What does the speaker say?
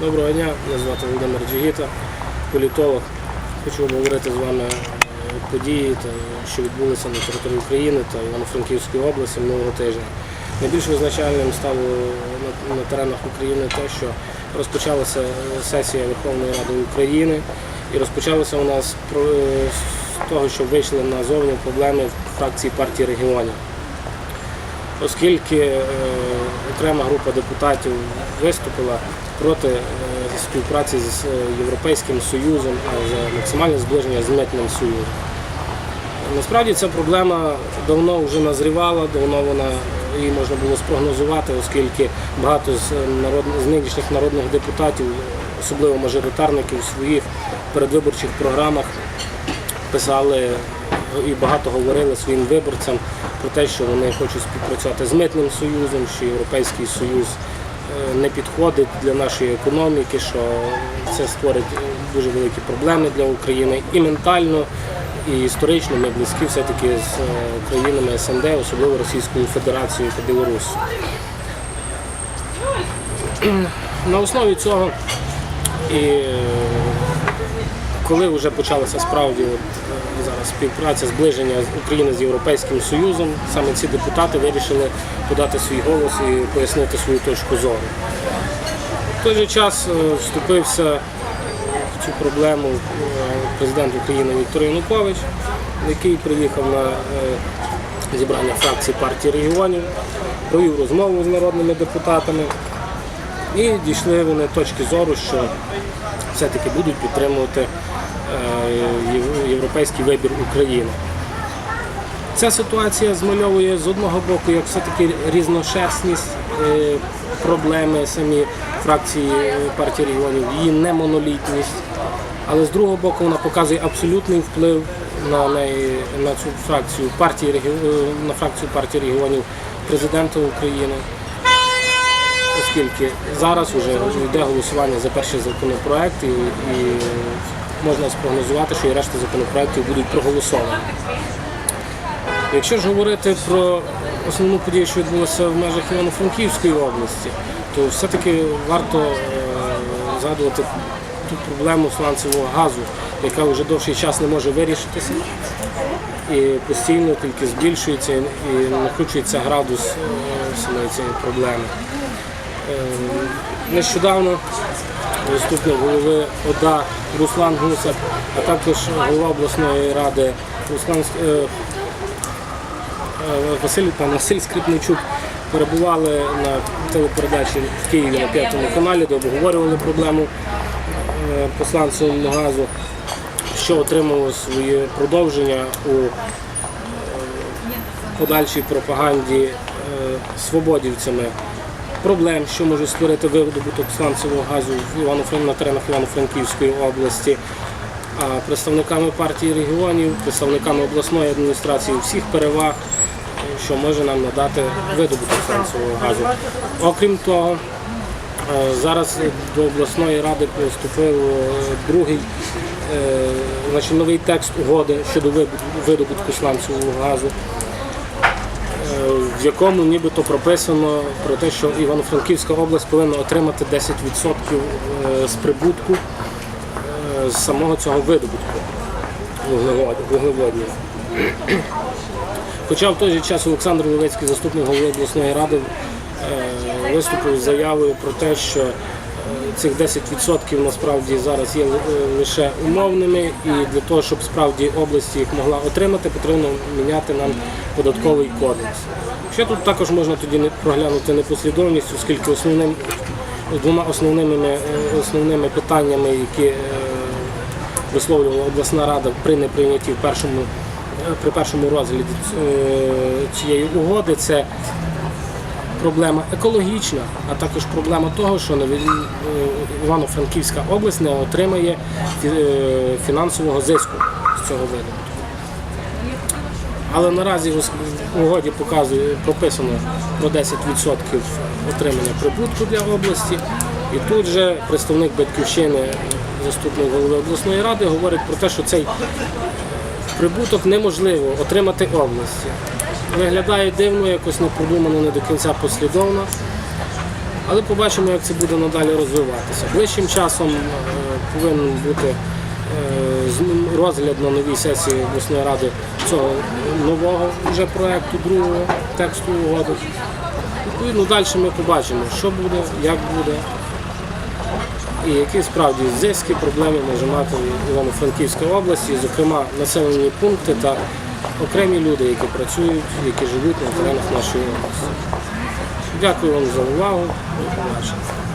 Доброго дня, мене звати Володимир Джигіта, політолог. Хочу обговорити з вами події, що відбулися на території України та Івано-Франківської області минулого тижня. Найбільш визначальним стало на, на теренах України те, що розпочалася сесія Верховної Ради України і розпочалося у нас з того, що вийшли назовні проблеми в фракції партії регіонів оскільки е, окрема група депутатів виступила проти е, співпраці з е, Європейським Союзом, за максимальне зближення з митним союзом. Насправді ця проблема давно вже назрівала, давно вона її можна було спрогнозувати, оскільки багато з, народ... з нинішніх народних депутатів, особливо мажоритарників, в своїх передвиборчих програмах писали і багато говорили своїм виборцям про те, що вони хочуть співпрацювати з митним союзом, що Європейський Союз е, не підходить для нашої економіки, що це створить е, дуже великі проблеми для України і ментально, і історично ми близькі все-таки з е, країнами СНД, особливо Російською Федерацією та Білоруссю. На основі цього і коли вже почалася справді от, е, зараз співпраця, зближення України з Європейським Союзом, саме ці депутати вирішили подати свій голос і пояснити свою точку зору. В той же час е, вступився в цю проблему е, президент України Віктор Янукович, який приїхав на е, зібрання фракції партії регіонів, провів розмову з народними депутатами. І дійшли вони точки зору, що все-таки будуть підтримувати е, європейський вибір України. Ця ситуація змальовує з одного боку, як все-таки різношерстність, е, проблеми самі фракції е, партії регіонів, її немонолітність. Але з другого боку вона показує абсолютний вплив на, неї, на цю фракцію партії е, на фракцію партії регіонів президента України оскільки зараз вже йде голосування за перший законопроект і, і можна спрогнозувати, що і решта законопроектів будуть проголосовані. Якщо ж говорити про основну подію, що відбулося в межах Івано-Франківської області, то все-таки варто е, згадувати ту проблему сланцевого газу, яка вже довший час не може вирішитися і постійно тільки збільшується і накручується градус е, цієї проблеми. Е, Нещодавно заступник голови ОДА Руслан Гусак, а також голова обласної ради Руслан е, е, Василь пан Василь Скрипничук перебували на телепередачі в Києві на п'ятому каналі, де обговорювали проблему е, газу, що отримало своє продовження у подальшій пропаганді свободівцями проблем, що може створити видобуток сланцевого газу в Івано на теренах Івано-Франківської області. А представниками партії регіонів, представниками обласної адміністрації всіх переваг, що може нам надати видобуток сланцевого газу. Окрім того, е, зараз до обласної ради поступив е, другий е, значить, новий текст угоди щодо видобутку сланцевого газу в якому нібито прописано про те, що Івано-Франківська область повинна отримати 10% е, з прибутку е, з самого цього видобутку вуглеводнів. Хоча в той же час Олександр Левецький, заступник голови обласної ради, е, виступив з заявою про те, що цих 10% насправді зараз є е, лише умовними, і для того, щоб справді область їх могла отримати, потрібно міняти нам податковий кодекс. Ще тут також можна тоді проглянути непослідовність, оскільки основним двома основними, е, основними питаннями, які е, висловлювала обласна рада при неприйнятті в першому, при першому розгляді цієї угоди, це проблема екологічна, а також проблема того, що е, Івано-Франківська область не отримає е, фінансового зиску з цього виду. Але наразі в угоді показує прописано про 10% отримання прибутку для області. І тут же представник батьківщини, заступник голови обласної ради, говорить про те, що цей прибуток неможливо отримати області. Виглядає дивно, якось не продумано, не до кінця послідовно. Але побачимо, як це буде надалі розвиватися. Ближчим часом е, повинен бути е, розгляд на новій сесії обласної ради цього нового вже проекту другого тексту угоди. Відповідно, далі ми побачимо, що буде, як буде і які справді зиски проблеми може мати Івано-Франківська область, зокрема населені пункти та окремі люди, які працюють, які живуть на теренах нашої області. Дякую вам за увагу. До.